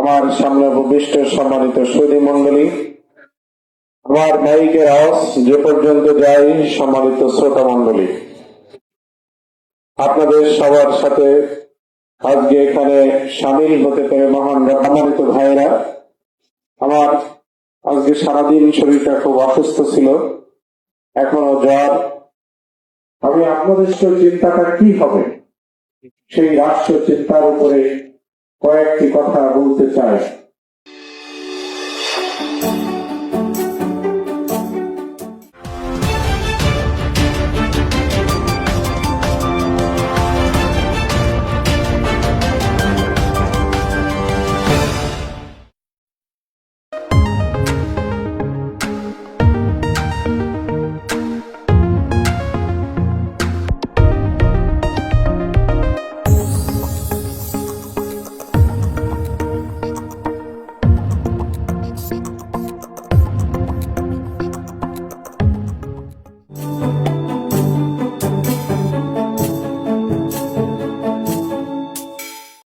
আমার সামনে উপবিষ্ট সম্মানিত সৌদি মন্ডলী আমার মাইকের আওয়াজ যে পর্যন্ত যায় সম্মানিত শ্রোতা মন্ডলী আপনাদের সবার সাথে আজকে এখানে সামিল হতে পেরে মহান সম্মানিত ভাইরা আমার আজকে সারাদিন শরীরটা খুব অসুস্থ ছিল, এখনও জ্বর। আমি আপনাদের চিন্তাটা কি হবে? সেই রাষ্ট্র চিন্তার উপরে কয়েকটি কথা বলতে চাই